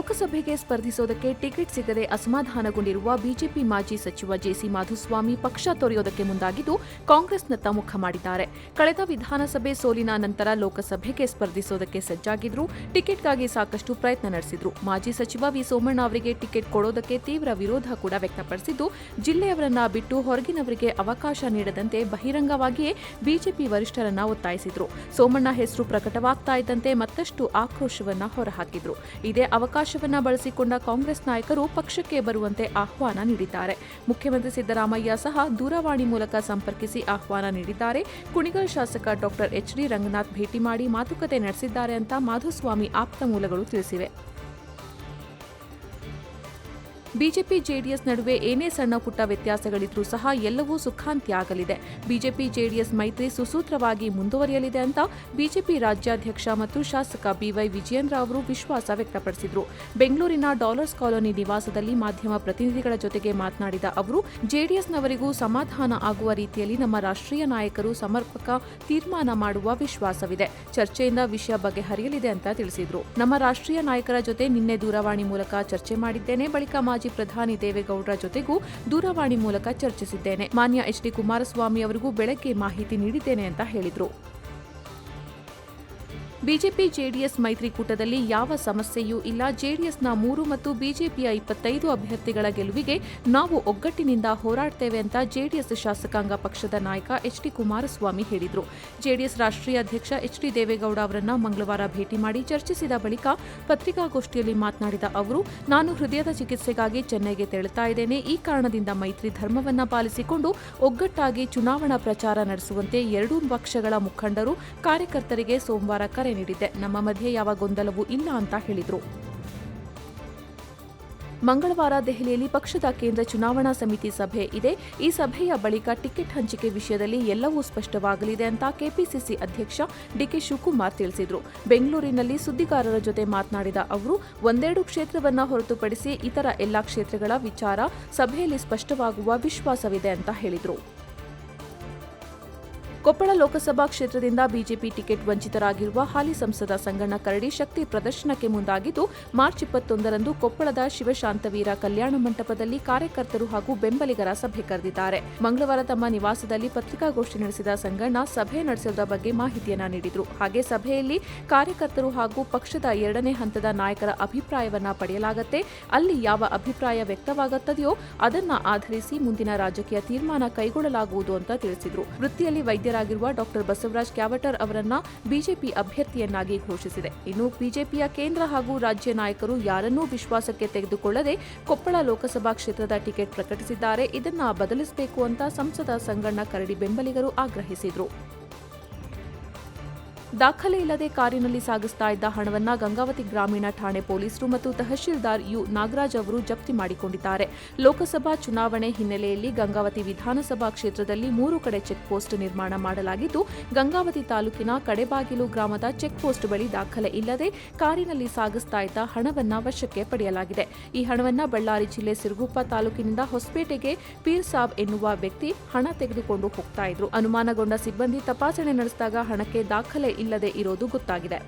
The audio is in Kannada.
ಲೋಕಸಭೆಗೆ ಸ್ಪರ್ಧಿಸೋದಕ್ಕೆ ಟಿಕೆಟ್ ಸಿಗದೆ ಅಸಮಾಧಾನಗೊಂಡಿರುವ ಬಿಜೆಪಿ ಮಾಜಿ ಸಚಿವ ಜೆಸಿ ಮಾಧುಸ್ವಾಮಿ ಪಕ್ಷ ತೊರೆಯೋದಕ್ಕೆ ಮುಂದಾಗಿದ್ದು ಕಾಂಗ್ರೆಸ್ನತ್ತ ಮುಖ ಮಾಡಿದ್ದಾರೆ. ಕಳೆದ ವಿಧಾನಸಭೆ ಸೋಲಿನ ನಂತರ ಲೋಕಸಭೆಗೆ ಸ್ಪರ್ಧಿಸೋದಕ್ಕೆ ಸಜ್ಜಾಗಿದ್ರು. ಟಿಕೆಟ್ಗಾಗಿ ಸಾಕಷ್ಟು ಪ್ರಯತ್ನ ನಡೆಸಿದ್ರು. ಮಾಜಿ ಸಚಿವ ವಿ. ಸೋಮಣ್ಣ ಅವರಿಗೆ ಟಿಕೆಟ್ ಕೊಡೋದಕ್ಕೆ ತೀವ್ರ ವಿರೋಧ ಕೂಡ ವ್ಯಕ್ತಪಡಿಸಿದ್ದು, ಜಿಲ್ಲೆಯವರನ್ನ ಬಿಟ್ಟು ಹೊರಗಿನವರಿಗೆ ಅವಕಾಶ ನೀಡದಂತೆ ಬಹಿರಂಗವಾಗಿಯೇ ಬಿಜೆಪಿ ವರಿಷ್ಠರನ್ನ ಒತ್ತಾಯಿಸಿದ್ರು. ಸೋಮಣ್ಣ ಹೆಸರು ಪ್ರಕಟವಾಗ್ತಾ ಇದ್ದಂತೆ ಮತ್ತಷ್ಟು ಆಕ್ರೋಶವನ್ನ ಹೊರಹಾಕಿದ್ರು. ಇದೇ ಅವಕಾಶವನ್ನ ಬಳಸಿಕೊಂಡ ಕಾಂಗ್ರೆಸ್ ನಾಯಕರು ಪಕ್ಷಕ್ಕೆ ಬರುವಂತೆ ಆಹ್ವಾನ ನೀಡಿದ್ದಾರೆ. ಮುಖ್ಯಮಂತ್ರಿ ಸಿದ್ದರಾಮಯ್ಯ ಸಹ ದೂರವಾಣಿ ಮೂಲಕ ಸಂಪರ್ಕಿಸಿ ಆಹ್ವಾನ ನೀಡಿದ್ದಾರೆ. ಕುಣಿಗಲ್ ಶಾಸಕ ಡಾಕ್ಟರ್ ಎಚ್ ಡಿ ರಂಗನಾಥ್ ಭೇಟಿ ಮಾಡಿ ಮಾತುಕತೆ ನಡೆಸಿದ್ದಾರೆ ಅಂತ ಮಾಧುಸ್ವಾಮಿ ಆಪ್ತ ಮೂಲಗಳು ತಿಳಿಸಿವೆ. ಬಿಜೆಪಿ ಜೆಡಿಎಸ್ ನಡುವೆ ಏನೇ ಸಣ್ಣ ಪುಟ್ಟ ವ್ಯತ್ಯಾಸಗಳಿದ್ರೂ ಸಹ ಎಲ್ಲವೂ ಸುಖಾಂತ್ಯ ಆಗಲಿದೆ. ಬಿಜೆಪಿ ಜೆಡಿಎಸ್ ಮೈತ್ರಿ ಸುಸೂತ್ರವಾಗಿ ಮುಂದುವರಿಯಲಿದೆ ಅಂತ ಬಿಜೆಪಿ ರಾಜ್ಯಾಧ್ಯಕ್ಷ ಮತ್ತು ಶಾಸಕ ಬಿವೈ ವಿಜಯೇಂದ್ರ ಅವರು ವಿಶ್ವಾಸ ವ್ಯಕ್ತಪಡಿಸಿದರು. ಬೆಂಗಳೂರಿನ ಡಾಲರ್ಸ್ ಕಾಲೋನಿ ನಿವಾಸದಲ್ಲಿ ಮಾಧ್ಯಮ ಪ್ರತಿನಿಧಿಗಳ ಜೊತೆಗೆ ಮಾತನಾಡಿದ ಅವರು, ಜೆಡಿಎಸ್ನವರಿಗೂ ಸಮಾಧಾನ ಆಗುವ ರೀತಿಯಲ್ಲಿ ನಮ್ಮ ರಾಷ್ಟ್ರೀಯ ನಾಯಕರು ಸಮರ್ಪಕ ತೀರ್ಮಾನ ಮಾಡುವ ವಿಶ್ವಾಸವಿದೆ. ಚರ್ಚೆಯಿಂದ ವಿಷಯ ಬಗೆಹರಿಯಲಿದೆ ಅಂತ ತಿಳಿಸಿದರು. ನಮ್ಮ ರಾಷ್ಟ್ರೀಯ ನಾಯಕರ ಜೊತೆ ನಿನ್ನೆ ದೂರವಾಣಿ ಮೂಲಕ ಚರ್ಚೆ ಮಾಡಿದ್ದೇನೆ. ಬಳಿಕ ಮಾಜಿ ಪ್ರಧಾನಿ ದೇವೇಗೌಡರ ಜೊತೆಗೂ ದೂರವಾಣಿ ಮೂಲಕ ಚರ್ಚಿಸಿದ್ದೇನೆ. ಮಾನ್ಯ ಎಚ್ ಡಿ ಕುಮಾರಸ್ವಾಮಿ ಅವರಿಗೂ ಬೆಳಗ್ಗೆ ಮಾಹಿತಿ ನೀಡಿದ್ದೇನೆ ಅಂತ ಹೇಳಿದರು. ಬಿಜೆಪಿ ಜೆಡಿಎಸ್ ಮೈತ್ರಿಕೂಟದಲ್ಲಿ ಯಾವ ಸಮಸ್ಯೆಯೂ ಇಲ್ಲ. ಜೆಡಿಎಸ್ನ ಮೂರು ಮತ್ತು ಬಿಜೆಪಿಯ ಇಪ್ಪತ್ತೈದು ಅಭ್ಯರ್ಥಿಗಳ ಗೆಲುವಿಗೆ ನಾವು ಒಗ್ಗಟ್ಟಿನಿಂದ ಹೋರಾಡ್ತೇವೆ ಅಂತ ಜೆಡಿಎಸ್ ಶಾಸಕಾಂಗ ಪಕ್ಷದ ನಾಯಕ ಎಚ್ ಡಿ ಕುಮಾರಸ್ವಾಮಿ ಹೇಳಿದರು. ಜೆಡಿಎಸ್ ರಾಷ್ಟ್ರೀಯ ಅಧ್ಯಕ್ಷ ಎಚ್ ಡಿ ದೇವೇಗೌಡ ಅವರನ್ನ ಮಂಗಳವಾರ ಭೇಟಿ ಮಾಡಿ ಚರ್ಚಿಸಿದ ಬಳಿಕ ಪತ್ರಿಕಾಗೋಷ್ಠಿಯಲ್ಲಿ ಮಾತನಾಡಿದ ಅವರು, ನಾನು ಹೃದಯದ ಚಿಕಿತ್ಸೆಗಾಗಿ ಚೆನ್ನೈಗೆ ತೆರಳುತ್ತಾ ಇದ್ದೇನೆ. ಈ ಕಾರಣದಿಂದ ಮೈತ್ರಿ ಧರ್ಮವನ್ನ ಪಾಲಿಸಿಕೊಂಡು ಒಗ್ಗಟ್ಟಾಗಿ ಚುನಾವಣಾ ಪ್ರಚಾರ ನಡೆಸುವಂತೆ ಎರಡೂ ಪಕ್ಷಗಳ ಮುಖಂಡರು, ಕಾರ್ಯಕರ್ತರಿಗೆ ಸೋಮವಾರ ಕರೆ ನೀಡಿದ್ದೆ. ನಮ್ಮ ಮಧ್ಯೆ ಯಾವ ಗೊಂದಲವೂ ಇಲ್ಲ ಅಂತ ಹೇಳಿದರು. ಮಂಗಳವಾರ ದೆಹಲಿಯಲ್ಲಿ ಪಕ್ಷದ ಕೇಂದ್ರ ಚುನಾವಣಾ ಸಮಿತಿ ಸಭೆ ಇದೆ. ಈ ಸಭೆಯ ಬಳಿಕ ಟಿಕೆಟ್ ಹಂಚಿಕೆ ವಿಷಯದಲ್ಲಿ ಎಲ್ಲವೂ ಸ್ಪಷ್ಟವಾಗಲಿದೆ ಅಂತ ಕೆಪಿಸಿಸಿ ಅಧ್ಯಕ್ಷ ಡಿಕೆ ಶಿವಕುಮಾರ್ ತಿಳಿಸಿದರು. ಬೆಂಗಳೂರಿನಲ್ಲಿ ಸುದ್ದಿಗಾರರ ಜೊತೆ ಮಾತನಾಡಿದ ಅವರು, ಒಂದೆರಡು ಕ್ಷೇತ್ರವನ್ನ ಹೊರತುಪಡಿಸಿ ಇತರ ಎಲ್ಲಾ ಕ್ಷೇತ್ರಗಳ ವಿಚಾರ ಸಭೆಯಲ್ಲಿ ಸ್ಪಷ್ಟವಾಗುವ ವಿಶ್ವಾಸವಿದೆ ಅಂತ ಹೇಳಿದರು. ಕೊಪ್ಪಳ ಲೋಕಸಭಾ ಕ್ಷೇತ್ರದಿಂದ ಬಿಜೆಪಿ ಟಿಕೆಟ್ ವಂಚಿತರಾಗಿರುವ ಹಾಲಿ ಸಂಸದ ಸಂಗಣ್ಣ ಕರಡಿ ಶಕ್ತಿ ಪ್ರದರ್ಶನಕ್ಕೆ ಮುಂದಾಗಿದ್ದು, ಮಾರ್ಚ್ ಇಪ್ಪತ್ತೊಂದರಂದು ಕೊಪ್ಪಳದ ಶಿವಶಾಂತವೀರ ಕಲ್ಯಾಣ ಮಂಟಪದಲ್ಲಿ ಕಾರ್ಯಕರ್ತರು ಹಾಗೂ ಬೆಂಬಲಿಗರ ಸಭೆ ಕರೆದಿದ್ದಾರೆ. ಮಂಗಳವಾರ ತಮ್ಮ ನಿವಾಸದಲ್ಲಿ ಪತ್ರಿಕಾಗೋಷ್ಠಿ ನಡೆಸಿದ ಸಂಗಣ್ಣ ಸಭೆ ನಡೆಸುವುದರ ಬಗ್ಗೆ ಮಾಹಿತಿಯನ್ನ ನೀಡಿದರು. ಹಾಗೆ ಸಭೆಯಲ್ಲಿ ಕಾರ್ಯಕರ್ತರು ಹಾಗೂ ಪಕ್ಷದ ಎರಡನೇ ಹಂತದ ನಾಯಕರ ಅಭಿಪ್ರಾಯವನ್ನ ಪಡೆಯಲಾಗುತ್ತೆ. ಅಲ್ಲಿ ಯಾವ ಅಭಿಪ್ರಾಯ ವ್ಯಕ್ತವಾಗುತ್ತದೆಯೋ ಅದನ್ನ ಆಧರಿಸಿ ಮುಂದಿನ ರಾಜಕೀಯ ತೀರ್ಮಾನ ಕೈಗೊಳ್ಳಲಾಗುವುದು ಅಂತ ತಿಳಿಸಿದರು. ವೃತ್ತಿಯಲ್ಲಿ ವೈದ್ಯರಾಗಿರುವ ಡಾಕ್ಟರ್ ಬಸವರಾಜ್ ಕ್ಯಾವಟರ್ ಅವರನ್ನ ಬಿಜೆಪಿ ಅಭ್ಯರ್ಥಿಯನ್ನಾಗಿ ಘೋಷಿಸಿದೆ. ಇನ್ನು ಬಿಜೆಪಿಯ ಕೇಂದ್ರ ಹಾಗೂ ರಾಜ್ಯ ನಾಯಕರು ಯಾರನ್ನೂ ವಿಶ್ವಾಸಕ್ಕೆ ತೆಗೆದುಕೊಳ್ಳದೆ ಕೊಪ್ಪಳ ಲೋಕಸಭಾ ಕ್ಷೇತ್ರದ ಟಿಕೆಟ್ ಪ್ರಕಟಿಸಿದ್ದಾರೆ. ಇದನ್ನ ಬದಲಿಸಬೇಕು ಅಂತ ಸಂಸದ ಸಂಗಣ್ಣ ಕರಡಿ ಬೆಂಬಲಿಗರು ಆಗ್ರಹಿಸಿದರು. ದಾಖಲೆ ಇಲ್ಲದೆ ಕಾರಿನಲ್ಲಿ ಸಾಗಿಸ್ತಾ ಇದ್ದ ಹಣವನ್ನ ಗಂಗಾವತಿ ಗ್ರಾಮೀಣ ಠಾಣೆ ಪೊಲೀಸರು ಮತ್ತು ತಹಶೀಲ್ದಾರ್ ಯು ನಾಗರಾಜ್ ಅವರು ಜಪ್ತಿ ಮಾಡಿಕೊಂಡಿದ್ದಾರೆ. ಲೋಕಸಭಾ ಚುನಾವಣೆ ಹಿನ್ನೆಲೆಯಲ್ಲಿ ಗಂಗಾವತಿ ವಿಧಾನಸಭಾ ಕ್ಷೇತ್ರದಲ್ಲಿ ಮೂರು ಕಡೆ ಚೆಕ್ ಪೋಸ್ಟ್ ನಿರ್ಮಾಣ ಮಾಡಲಾಗಿದ್ದು, ಗಂಗಾವತಿ ತಾಲೂಕಿನ ಕಡೆಬಾಗಿಲು ಗ್ರಾಮದ ಚೆಕ್ ಪೋಸ್ಟ್ ಬಳಿ ದಾಖಲೆ ಇಲ್ಲದೆ ಕಾರಿನಲ್ಲಿ ಸಾಗಿಸ್ತಾ ಇದ್ದ ಹಣವನ್ನ ವಶಕ್ಕೆ ಪಡೆಯಲಾಗಿದೆ. ಈ ಹಣವನ್ನ ಬಳ್ಳಾರಿ ಜಿಲ್ಲೆ ಸಿರುಗುಪ್ಪ ತಾಲೂಕಿನಿಂದ ಹೊಸಪೇಟೆಗೆ ಪೀರ್ ಸಾಬ್ ಎನ್ನುವ ವ್ಯಕ್ತಿ ಹಣ ತೆಗೆದುಕೊಂಡು ಹೋಗ್ತಾ ಇದ್ರು. ಅನುಮಾನಗೊಂಡ ಸಿಬ್ಬಂದಿ ತಪಾಸಣೆ ನಡೆಸಿದಾಗ ಹಣಕ್ಕೆ ದಾಖಲೆ ಇಲ್ಲದೆ ಇರೋದು ಗೊತ್ತಾಗಿದೆ.